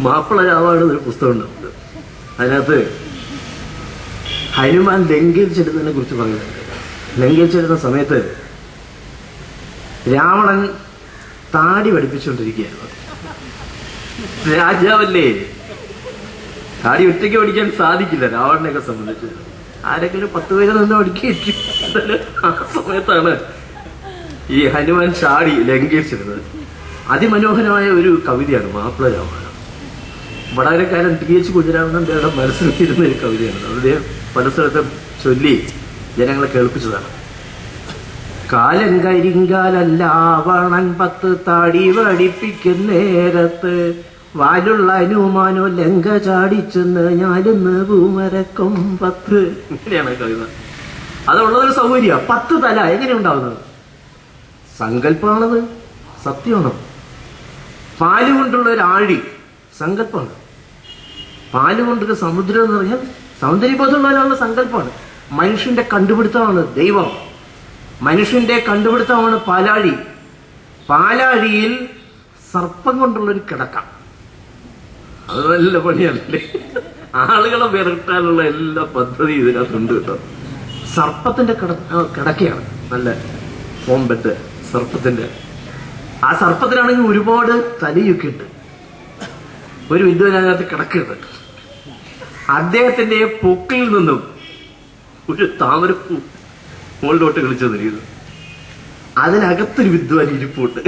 മാപ്പിള രാവാണ് ഒരു പുസ്തകം ഉണ്ടാവുന്നത് അതിനകത്ത് ഹനുമാൻ ലങ്കേരിച്ചെടുത്തതിനെ കുറിച്ച് പറയുന്നുണ്ട്. ചെല്ലുന്ന സമയത്ത് രാവണൻ താടി പഠിപ്പിച്ചുകൊണ്ടിരിക്കുകയായിരുന്നു. രാജാവല്ലേ? താടി ഒറ്റയ്ക്ക് ഓടിക്കാൻ സാധിക്കില്ല രാവണനെയൊക്കെ സംബന്ധിച്ച്. ആരെങ്കിലും പത്ത് പേര് നിന്ന് എന്തായാലും ആ സമയത്താണ് ഈ ഹനുമാൻ ചാടി ലംഘിച്ചിരുന്നത്. അതിമനോഹരമായ ഒരു കവിതയാണ് മാപ്പിള രാമായണം. വടകരക്കാരൻ ടി എച്ച് കുഞ്ഞിരാമന്റെ മനസ്സിലിരുന്ന ഒരു കവിതയാണ്. അദ്ദേഹം പല സ്ഥലത്തും ചൊല്ലി ജനങ്ങളെ കേൾപ്പിച്ചതാണ്. കാലം കരിങ്കാലല്ല വണൻ പത്ത് താടി വടിപ്പിക്കുന്ന നേരത്ത്. വാലുള്ള അനുമാനോ ലങ്ക ചാടിച്ചെന്ന് ഞാനിന്ന് പൂമരക്കം പത്ത്. ഇങ്ങനെയാണ് കവിത. അതുള്ളതൊരു സൗകര്യ. പത്ത് തല. എങ്ങനെ ഉണ്ടാവുന്നത്? സങ്കല്പമാണത് സത്യമാണ്? പാൽ കൊണ്ടുള്ള ഒരു ആഴി. സങ്കല്പമാണ് പാൽ കൊണ്ടൊരു സമുദ്രം എന്ന് പറഞ്ഞാൽ സൗന്ദര്യബോധമുള്ള സങ്കല്പമാണ് മനുഷ്യന്റെ കണ്ടുപിടുത്തമാണ് ദൈവം. മനുഷ്യന്റെ കണ്ടുപിടുത്തമാണ് പാലാഴി. പാലാഴിയിൽ സർപ്പം കൊണ്ടുള്ളൊരു കിടക്ക. അത് നല്ല പണിയല്ലേ? ആളുകളെ വിരട്ടാനുള്ള എല്ലാ പദ്ധതിയും ഇതിനകത്തുണ്ട് കേട്ടോ. സർപ്പത്തിന്റെ കിട കിടക്കയാണ്. നല്ല ഫോം സർപ്പത്തിന്റെ. ആ സർപ്പത്തിനാണെങ്കിൽ ഒരുപാട് തലയൊക്കെ ഉണ്ട്. ഒരു വിദ്വാൻ അതിനകത്ത് കിടക്കുന്നുണ്ട് അദ്ദേഹത്തിന്റെ പൊക്കിൽ നിന്നും ഒരു താമരപ്പൂ മുകളിലോട്ട് കളിച്ചു തരുന്നത് അതിനകത്തൊരു വിദ്വാൻ ഇരിപ്പുണ്ട്.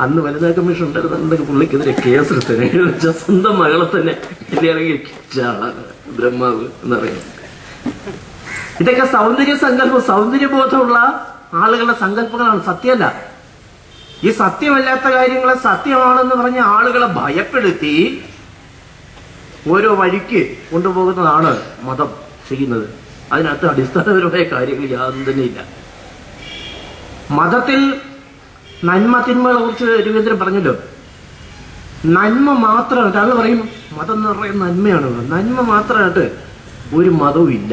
അന്ന് വനിതാ കമ്മീഷൻ ഉണ്ടായിരുന്നുണ്ടെങ്കിൽ പുള്ളിക്കെതിരെ കേസ് എന്നുവെച്ചാൽ സ്വന്തം മകളെ തന്നെ കല്യാണം കഴിച്ച ആളാണ് ബ്രഹ്മാവ് എന്നറിയാം. ഇതൊക്കെ സൗന്ദര്യ സങ്കല്പം സൗന്ദര്യബോധമുള്ള ആളുകളുടെ സങ്കല്പങ്ങളാണ്. സത്യമല്ല. ഈ സത്യമല്ലാത്ത കാര്യങ്ങളെ സത്യമാണെന്ന് പറഞ്ഞ ആളുകളെ ഭയപ്പെടുത്തി ഓരോ വഴിക്ക് കൊണ്ടുപോകുന്നതാണ് മതം ചെയ്യുന്നത്. അതിനകത്ത് അടിസ്ഥാനപരമായ കാര്യങ്ങൾ യാതൊന്നും തന്നെ ഇല്ല. മതത്തിൽ നന്മ തിന്മകളെ കുറിച്ച് രവീന്ദ്രൻ പറഞ്ഞല്ലോ. നന്മ മാത്രമായിട്ട് അത് പറയും മതം എന്ന് പറയുന്ന നന്മയാണ് നന്മ മാത്രമായിട്ട് ഒരു മതവും ഇല്ല.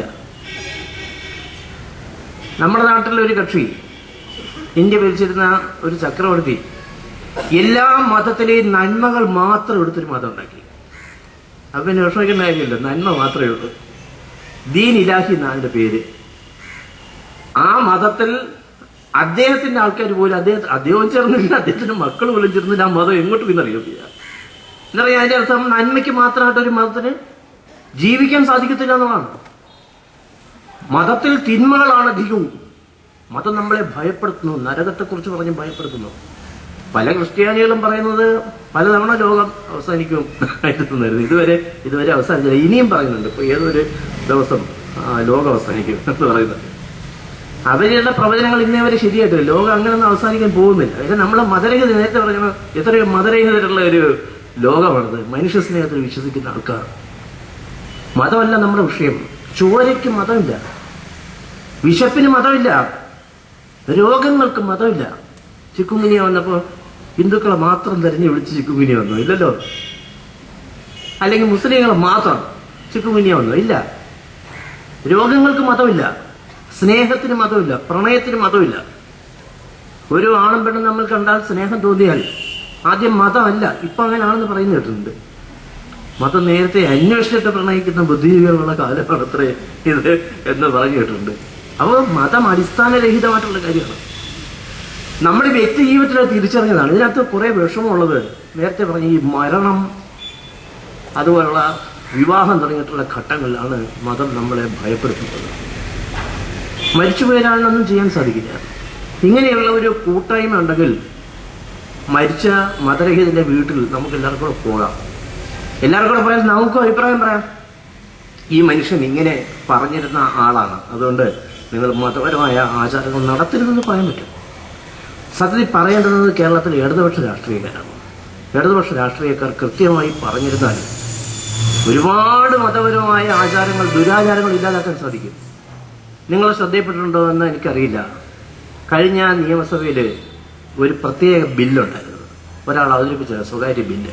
നമ്മുടെ നാട്ടിലെ ഒരു കക്ഷി ഇന്ത്യ ഭരിച്ചിരുന്ന ഒരു ചക്രവർത്തി എല്ലാ മതത്തിലെയും നന്മകൾ മാത്രം എടുത്തൊരു മതം ഉണ്ടാക്കി. അപ്പൊ പിന്നെ വിഷമിക്കേണ്ട കാര്യമില്ല. നന്മ മാത്രമേ ഉള്ളൂ. ദീൻ ഇലാഹി എന്നാണ് പേര്. ആ മതത്തിൽ അദ്ദേഹത്തിന്റെ ആൾക്കാർ പോലും അദ്ദേഹം അദ്ദേഹം ചേർന്നില്ല അദ്ദേഹത്തിന്റെ മക്കൾ പോലും ചേർന്നില്ല ആ മതം എങ്ങോട്ട് പിന്നറിയില്ല എന്നറിയാം അതിന്റെ അർത്ഥം നന്മയ്ക്ക് മാത്രമായിട്ട് ഒരു മതത്തിന് ജീവിക്കാൻ സാധിക്കത്തില്ല എന്നുള്ളതാണ്. മതത്തിൽ തിന്മകളാണ് അധികവും. മതം നമ്മളെ ഭയപ്പെടുത്തുന്നു നരകത്തെക്കുറിച്ച് പറഞ്ഞ് ഭയപ്പെടുത്തുന്നു. പല ക്രിസ്ത്യാനികളും പറയുന്നത് പലതവണ ലോകം അവസാനിക്കും കരുതി ഇതുവരെ ഇതുവരെ അവസാനിച്ചില്ല. ഇനിയും പറയുന്നുണ്ട്. ഇപ്പൊ ഏതൊരു ദിവസം ലോകം അവസാനിക്കും എന്ന് പറയുന്നത്. അവരുടെ പ്രവചനങ്ങൾ ഇന്നേ വരെ ശരിയായിട്ടില്ല. ലോകം അങ്ങനെയൊന്നും അവസാനിക്കാൻ പോകുന്നില്ല. പക്ഷെ നമ്മളെ മതരഹിത നേരത്തെ പറയുന്നത് എത്രയോ മതരഹിതരുള്ള ഒരു ലോകമാണത്. മനുഷ്യ സ്നേഹത്തിൽ വിശ്വസിക്കുന്ന ആൾക്കാർ. മതമല്ല നമ്മുടെ വിഷയം. ചോരയ്ക്ക് മതമില്ല. വിശപ്പിന് മതമില്ല. രോഗങ്ങൾക്ക് മതമില്ല. ചിക്കുങ്കുനിയ വന്നപ്പോൾ ഹിന്ദുക്കളെ മാത്രം തിരഞ്ഞു വിളിച്ച് ചിക്കുങ്കുനിയ വന്നു. ഇല്ലല്ലോ? അല്ലെങ്കിൽ മുസ്ലിങ്ങളെ മാത്രം ചിക്കുങ്കുനിയ വന്നു. ഇല്ല. രോഗങ്ങൾക്ക് മതമില്ല. സ്നേഹത്തിന് മതമില്ല പ്രണയത്തിന് മതമില്ല. ഒരു ആണും പെണ്ണും നമ്മൾ കണ്ടാൽ സ്നേഹം തോന്നിയാൽ ആദ്യം മതമല്ല ഇപ്പൊ അങ്ങനെയാണെന്ന് പറയുന്ന കേട്ടിട്ടുണ്ട്. മതം നേരത്തെ അന്വേഷിച്ചിട്ട് പ്രണയിക്കുന്ന ബുദ്ധിജീവികളുള്ള കാലമാണ് അത്രേ ഇത് എന്ന് പറഞ്ഞു കേട്ടിട്ടുണ്ട്. അപ്പോൾ മതം അടിസ്ഥാനരഹിതമായിട്ടുള്ള കാര്യമാണ്. നമ്മുടെ വ്യക്തി ജീവിതത്തിൽ തിരിച്ചറിഞ്ഞതാണ്. ഇതിനകത്ത് കുറെ വിഷമമുള്ളത്. നേരത്തെ പറഞ്ഞ ഈ മരണം അതുപോലുള്ള വിവാഹം തുടങ്ങിയിട്ടുള്ള ഘട്ടങ്ങളിലാണ് മതം നമ്മളെ ഭയപ്പെടുത്തുന്നത്. മരിച്ചുപോയാലൊന്നും ചെയ്യാൻ സാധിക്കില്ല. ഇങ്ങനെയുള്ള ഒരു കൂട്ടായ്മ ഉണ്ടെങ്കിൽ മരിച്ച മതരഹിതന്റെ വീട്ടിൽ നമുക്ക് എല്ലാവർക്കും കൂടെ പോകാം. എല്ലാവർക്കും കൂടെ പറയാൻ നമുക്കും അഭിപ്രായം പറയാം. ഈ മനുഷ്യൻ ഇങ്ങനെ പറഞ്ഞിരുന്ന ആളാണ്. അതുകൊണ്ട് നിങ്ങൾ മതപരമായ ആചാരങ്ങൾ നടത്തരുതെന്ന് പറയാൻ പറ്റും. സത്യത്തിൽ പറയേണ്ടത് കേരളത്തിൽ ഇടതുപക്ഷ രാഷ്ട്രീയക്കാരാണ്. ഇടതുപക്ഷ രാഷ്ട്രീയക്കാർ കൃത്യമായി പറഞ്ഞിരുന്നാൽ ഒരുപാട് മതപരമായ ആചാരങ്ങൾ ദുരാചാരങ്ങൾ ഇല്ലാതാക്കാൻ സാധിക്കും. നിങ്ങൾ ശ്രദ്ധയപ്പെട്ടിട്ടുണ്ടോ എന്ന് എനിക്കറിയില്ല. കഴിഞ്ഞ നിയമസഭയിൽ ഒരു പ്രത്യേക ബില്ലുണ്ടായിരുന്നു. ഒരാൾ അവതരിപ്പിച്ച സ്വകാര്യ ബില്ല്.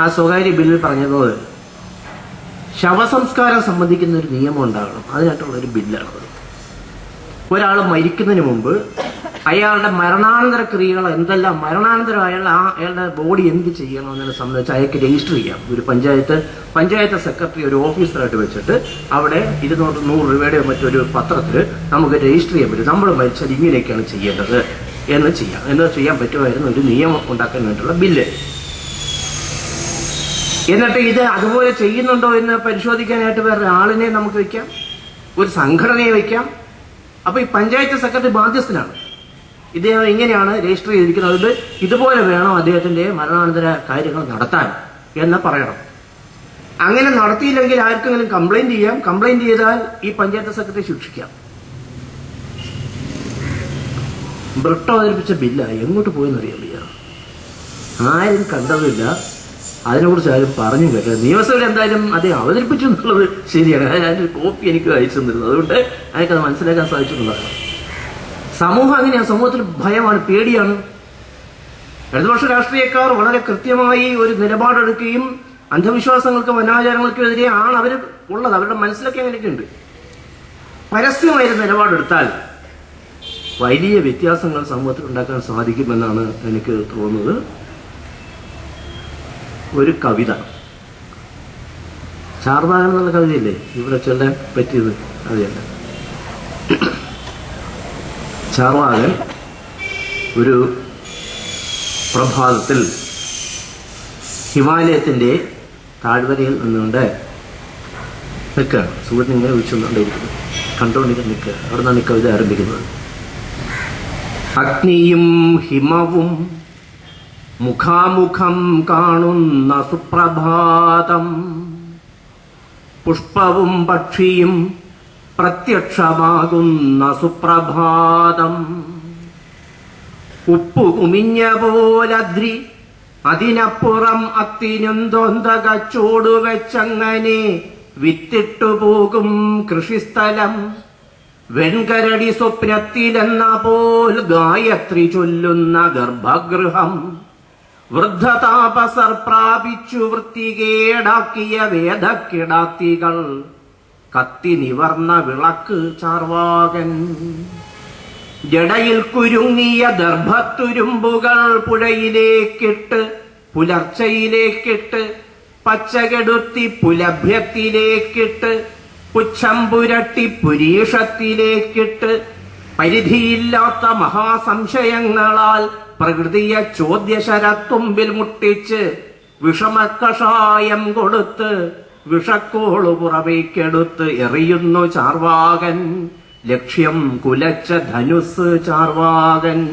ആ സ്വകാര്യ ബില്ലിൽ പറഞ്ഞത് ശവസംസ്കാരം സംബന്ധിക്കുന്ന ഒരു നിയമം ഉണ്ടാകണം. അതിനായിട്ടുള്ള ഒരു ബില്ലാണത്. ഒരാൾ മരിക്കുന്നതിന് മുമ്പ് അയാളുടെ മരണാനന്തര ക്രിയകൾ എന്തെല്ലാം മരണാനന്തരം അയാൾ ആ അയാളുടെ ബോഡി എന്ത് ചെയ്യണം എന്നതിനെ സംബന്ധിച്ച് അയാൾക്ക് രജിസ്റ്റർ ചെയ്യാം. ഒരു പഞ്ചായത്ത് പഞ്ചായത്ത് സെക്രട്ടറി ഒരു ഓഫീസറായിട്ട് വെച്ചിട്ട് അവിടെ ഇരുന്നൂറ് നൂറ് രൂപയുടെ മറ്റൊരു പത്രത്തിൽ നമുക്ക് രജിസ്റ്റർ ചെയ്യാൻ പറ്റും. നമ്മൾ മരിച്ചാൽ ഇങ്ങനെയൊക്കെയാണ് ചെയ്യേണ്ടത് എന്ന് ചെയ്യാം. എന്ന് ചെയ്യാൻ പറ്റുമായിരുന്നു ഒരു നിയമം ഉണ്ടാക്കാൻ വേണ്ടിയുള്ള ബില്ല്. എന്നിട്ട് ഇത് അതുപോലെ ചെയ്യുന്നുണ്ടോ എന്ന് പരിശോധിക്കാനായിട്ട് വേറെ ആളിനെ നമുക്ക് വെക്കാം. ഒരു സംഘടനയെ വെക്കാം. അപ്പൊ ഈ പഞ്ചായത്ത് സെക്രട്ടറി ബാധ്യസ്ഥനാണ്. ഇദ്ദേഹം ഇങ്ങനെയാണ് രജിസ്റ്റർ ചെയ്തിരിക്കുന്നത്. അതുകൊണ്ട് ഇതുപോലെ വേണം അദ്ദേഹത്തിന്റെ മരണാനന്തര കാര്യങ്ങൾ നടത്താൻ എന്ന് പറയണം. അങ്ങനെ നടത്തിയില്ലെങ്കിൽ ആർക്കെങ്കിലും കംപ്ലൈന്റ് ചെയ്യാം. കംപ്ലൈന്റ് ചെയ്താൽ ഈ പഞ്ചായത്ത് സെക്രട്ടറി ശിക്ഷിക്കാം. ബ്രിട്ടോ അവതരിപ്പിച്ച ബില്ല എങ്ങോട്ട് പോയെന്ന് പോയെന്നറിയില്ല ആരും കണ്ടതില്ല അതിനെക്കുറിച്ച് ആരും പറഞ്ഞു കേട്ടത് നിയമസഭയിൽ എന്തായാലും അദ്ദേഹം അവതരിപ്പിച്ചു എന്നുള്ളത് ശരിയാണ്. അത് അതിന്റെ കോപ്പി എനിക്ക് അയച്ചു തന്നിരുന്നു. അതുകൊണ്ട് അയാൾക്കത് മനസ്സിലാക്കാൻ സാധിച്ചിട്ടുള്ളതാണ് സമൂഹം അങ്ങനെയാണ് സമൂഹത്തിൽ ഭയമാണ് പേടിയാണ്. ഇടതുപക്ഷ രാഷ്ട്രീയക്കാർ വളരെ കൃത്യമായി ഒരു നിലപാടെടുക്കുകയും അന്ധവിശ്വാസങ്ങൾക്കും അനാചാരങ്ങൾക്കും എതിരെ ആണ് അവർ ഉള്ളത്. അവരുടെ മനസ്സിലൊക്കെ അങ്ങനെയൊക്കെ ഉണ്ട്. പരസ്യമായ ഒരു നിലപാടെടുത്താൽ വലിയ വ്യത്യാസങ്ങൾ സമൂഹത്തിൽ ഉണ്ടാക്കാൻ സാധിക്കുമെന്നാണ് എനിക്ക് തോന്നുന്നത്. ഒരു കവിത. ചാർവാകൻ എന്നുള്ള കവിതയില്ലേ? ഇവിടെ ചൊല്ലാൻ പറ്റിയത് കവിതയല്ല. ചാർവാകൻ ഒരു പ്രഭാതത്തിൽ ഹിമാലയത്തിന്റെ താഴ്വരയിൽ നിന്നുകൊണ്ട് നിൽക്കുകയാണ്. സൂര്യൻ ഇങ്ങനെ വിളിച്ചുകൊണ്ടേയിരിക്കുന്നു കണ്ടുകൊണ്ടിരിക്കുന്ന നിൽക്കുക. അവിടെ നിന്നാണ് കവിത ആരംഭിക്കുന്നത്. അഗ്നിയും ഹിമവും മുഖാമുഖം കാണുന്ന സുപ്രഭാതം പുഷ്പവും പക്ഷിയും പ്രത്യക്ഷമാകുന്ന സുപ്രഭാതം. ഉപ്പു കുമിഞ്ഞ പോലദ്രി അതിനപ്പുറം അത്തിനൊന്തൊന്തക വെച്ചങ്ങനെ വിത്തിട്ടു പോകും കൃഷിസ്ഥലം. വെൺകരടി സ്വപ്നത്തിലെന്ന പോൽ ഗായത്രി ചൊല്ലുന്ന ഗർഭഗൃഹം. വൃദ്ധതാപസർ പ്രാപിച്ചു വൃത്തികേടാക്കിയ വേദക്കിടാത്തികൾ. കത്തി നിവർന്ന വിളക്ക് ചാർവാകൻ. ജടയിൽ കുരുങ്ങിയ ദർഭത്തുരുമ്പുകൾ പുഴയിലേക്കിട്ട് പുലർച്ചയിലേക്കിട്ട് പച്ചകെടുത്തി പുലഭ്യത്തിലേക്കിട്ട് പുച്ഛം പുരട്ടി പുരീഷത്തിലേക്കിട്ട് പരിധിയില്ലാത്ത മഹാസംശയങ്ങളാൽ പ്രകൃതിയെ ചോദ്യശരത്തുമ്പിൽ മുട്ടിച്ച് വിഷമക്കഷായം കൊടുത്ത് വിഷക്കോളു പുറമേക്കെടുത്ത് എറിയുന്നു ചാർവാകൻ. ലക്ഷ്യം കുലച്ച ധനുസ് ചാർവാകൻ.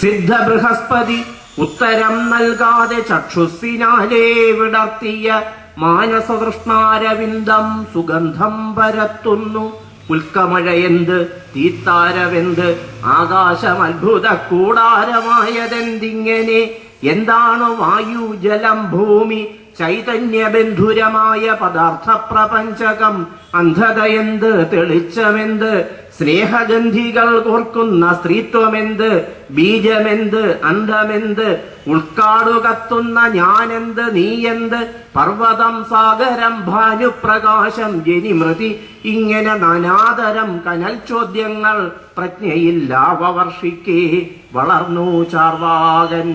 സിദ്ധ ബൃഹസ്പതി ഉത്തരം നൽകാതെ ചക്ഷുസിനാലേ വിടർത്തിയ മാനസകൃഷ്ണാരവിന്ദം സുഗന്ധം പരത്തുന്നു. ഉൽക്കമഴയെന്ത് തീത്താരവെന്ത് ആകാശം അത്ഭുത കൂടാരമായതെന്തിങ്ങനെ? എന്താണ് വായു ജലം ഭൂമി ചൈതന്യബന്ധുരമായ പദാർത്ഥ പ്രപഞ്ചകം അന്ധതയെന്ത് തെളിച്ചമെന്ത് സ്നേഹഗന്ധികൾ കോർക്കുന്ന സ്ത്രീത്വമെന്ത് ബീജമെന്ത് അന്ധമെന്ത് ഉൾക്കാടു കത്തുന്ന ഞാനെന്ത് നീയെന്ത് പർവതം സാഗരം ഭാനുപ്രകാശം ജനിമൃതി ഇങ്ങനെ നാനാതരം കനൽ ചോദ്യങ്ങൾ പ്രജ്ഞയില്ലാവർഷിക്കേ വളർന്നു ചാർവാകൻ.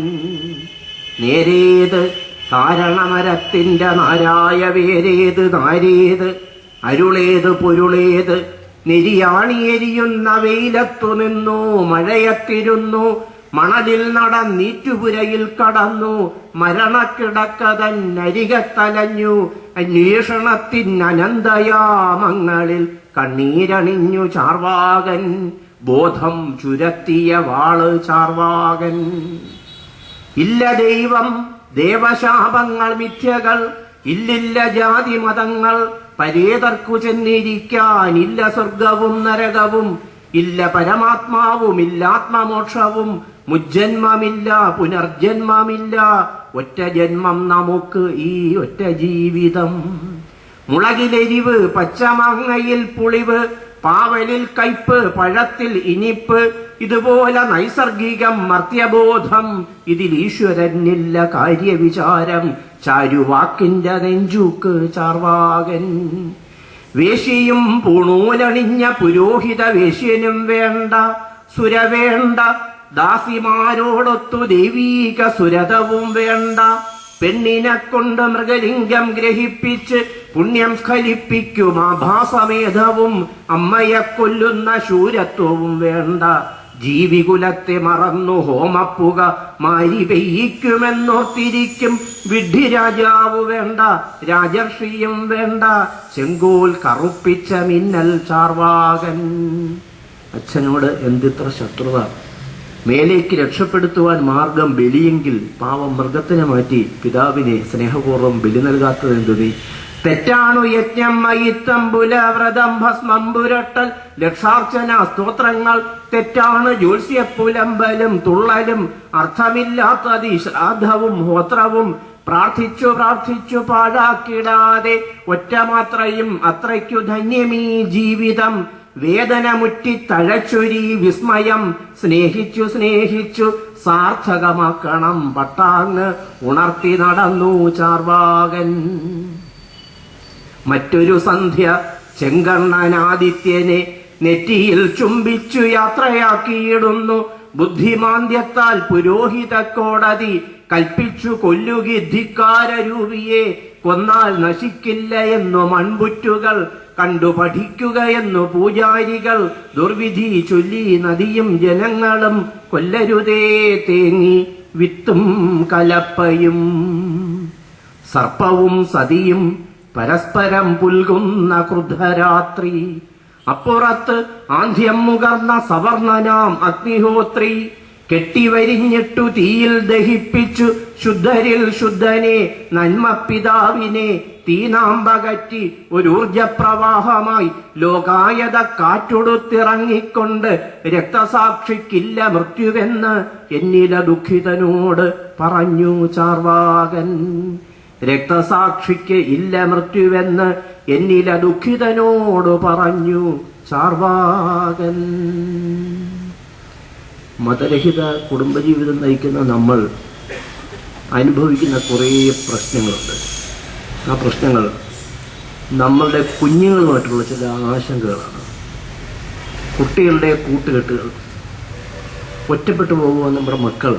നേരേത് കാരണമരത്തിന്റെ നാരായ വേരേത് നാരേത് അരുളേത് പൊരുളേത്. നിര്യാണിയെരിയുന്ന വെയിലത്തു നിന്നു മഴയത്തിരുന്നു മണലിൽ നടന്നീറ്റുപുരയിൽ കടന്നു മരണക്കിടക്കതന്നരികത്തലഞ്ഞു അന്വേഷണത്തിനനന്തയാമങ്ങളിൽ കണ്ണീരണിഞ്ഞു ചാർവാകൻ ബോധം ചുരത്തിയ വാൾ ചാർവാകൻ. ഇല്ല ദൈവം ദേവശാപങ്ങൾ മിഥ്യകൾ ഇല്ലില്ല ജാതി മതങ്ങൾ പരേതർക്കു ചെന്നിരിക്കാൻ ഇല്ല സ്വർഗവും നരകവും ഇല്ല പരമാത്മാവും ഇല്ലാത്മമോക്ഷവും മുജ്ജന്മമില്ല പുനർജന്മമില്ല ഒറ്റ ജന്മം നമുക്ക് ഈ ഒറ്റ ജീവിതം. മുളകിലെരിവ് പച്ചമാങ്ങയിൽ പുളിവ് പാവലിൽ കയ്പ് പഴത്തിൽ ഇനിപ്പ് ഇതുപോലെ നൈസർഗികം മർത്യബോധം. ഇതിൽ ഈശ്വരനില്ല കാര്യവിചാരം. ചാരുവാക്കിന്റെ നെഞ്ചൂക്ക് ചാർവാകൻ. വേശിയും പൂണൂലണിഞ്ഞ പുരോഹിത വേശ്യനും വേണ്ട സുര വേണ്ട. ദാസിമാരോടൊത്തു ദൈവീക സുരതവും വേണ്ട. പെണ്ണിനെ കൊണ്ട് മൃഗലിംഗം ഗ്രഹിപ്പിച്ച് പുണ്യം സ്ഖലിപ്പിക്കും ആഭാസമേധവും അമ്മയെ കൊല്ലുന്ന ശൂരത്വവും വേണ്ട. ജീവികുലത്തെ മറന്നു ഹോമപ്പുക മാരി പെയ്യിക്കുമെന്നോർത്തിരിക്കും വിഡ്ഢി രാജാവ് വേണ്ട രാജർഷിയും വേണ്ട. ചെങ്കോൽ കറുപ്പിച്ച മിന്നൽ ചാർവാകൻ. അച്ഛനോട് എന്തിത്ര ശത്രുത? മേലേക്ക് രക്ഷപ്പെടുത്തുവാൻ മാർഗം ബലിയെങ്കിൽ പാവം മൃഗത്തിനെ മാറ്റി പിതാവിനെ സ്നേഹപൂർവം ബലി നൽകാത്തത് എന്തു നീ തെറ്റാണു യജ്ഞം മയിത്തമ്പുല വ്രതം ഭസ്മം പുരട്ടൽ ലക്ഷാർച്ചന സ്തോത്രങ്ങൾ. തെറ്റാണ് ജ്യോത്സ്യപ്പുലമ്പലും തുള്ളലും അർത്ഥമില്ലാത്തതി ശ്രാദ്ധവും ഹോത്രവും. പ്രാർത്ഥിച്ചു പ്രാർത്ഥിച്ചു പാഴാക്കിടാതെ ഒറ്റമാത്രയും അത്രയ്ക്കു ധന്യമീ ജീവിതം. വേദന മുറ്റി തഴച്ചൊരി വിസ്മയം സ്നേഹിച്ചു സ്നേഹിച്ചു സാർത്ഥകമാക്കണം പട്ടാങ്ങ് ഉണർത്തി നടന്നു ചാർവാകൻ. മറ്റൊരു സന്ധ്യ ചെങ്കണ്ണനാദിത്യനെ നെറ്റിയിൽ ചുംബിച്ചു യാത്രയാക്കിയിടുന്നു. ബുദ്ധിമാന്ദ്യത്താൽ പുരോഹിത കോടതി കൽപ്പിച്ചു കൊല്ലുകി ധിക്കാരരൂപിയെ കൊന്നാൽ നശിക്കില്ല എന്നു മൺപുറ്റുകൾ കണ്ടു പഠിക്കുകയെന്നു പൂജാരികൾ ദുർവിധി ചൊല്ലി നദിയും ജനങ്ങളും കൊല്ലരുതേ തേങ്ങി വിത്തും കലപ്പയും. സർപ്പവും സതിയും പരസ്പരം പുൽകുന്ന ക്രുദ്ധരാത്രി. അപ്പുറത്ത് ആന്ധ്യം മുകർന്ന സവർണനാം അഗ്നിഹോത്രി കെട്ടിവരിഞ്ഞിട്ടു തീയിൽ ദഹിപ്പിച്ചു ശുദ്ധരിൽ ശുദ്ധനെ നന്മപിതാവിനെ തീനാമ്പകറ്റി ഒരു ഊർജപ്രവാഹമായി ലോകായത കാറ്റൊടുത്തിറങ്ങിക്കൊണ്ട് രക്തസാക്ഷിക്കില്ല മൃത്യുവെന്ന് എന്നില ദുഃഖിതനോട് പറഞ്ഞു ചാർവാകൻ. രക്തസാക്ഷിക്ക് ഇല്ല മൃത്യുവെന്ന് എന്നില ദുഃഖിതനോട് പറഞ്ഞു ചാർവാകൻ. മതരഹിത കുടുംബജീവിതം നയിക്കുന്ന നമ്മൾ അനുഭവിക്കുന്ന കുറേ പ്രശ്നങ്ങളുണ്ട്. ആ പ്രശ്നങ്ങൾ നമ്മളുടെ കുഞ്ഞുങ്ങളുമായിട്ടുള്ള ചില ആശങ്കകളാണ്. കുട്ടികളുടെ കൂട്ടുകെട്ടുകൾ ഒറ്റപ്പെട്ടു പോകുക നമ്മുടെ മക്കൾ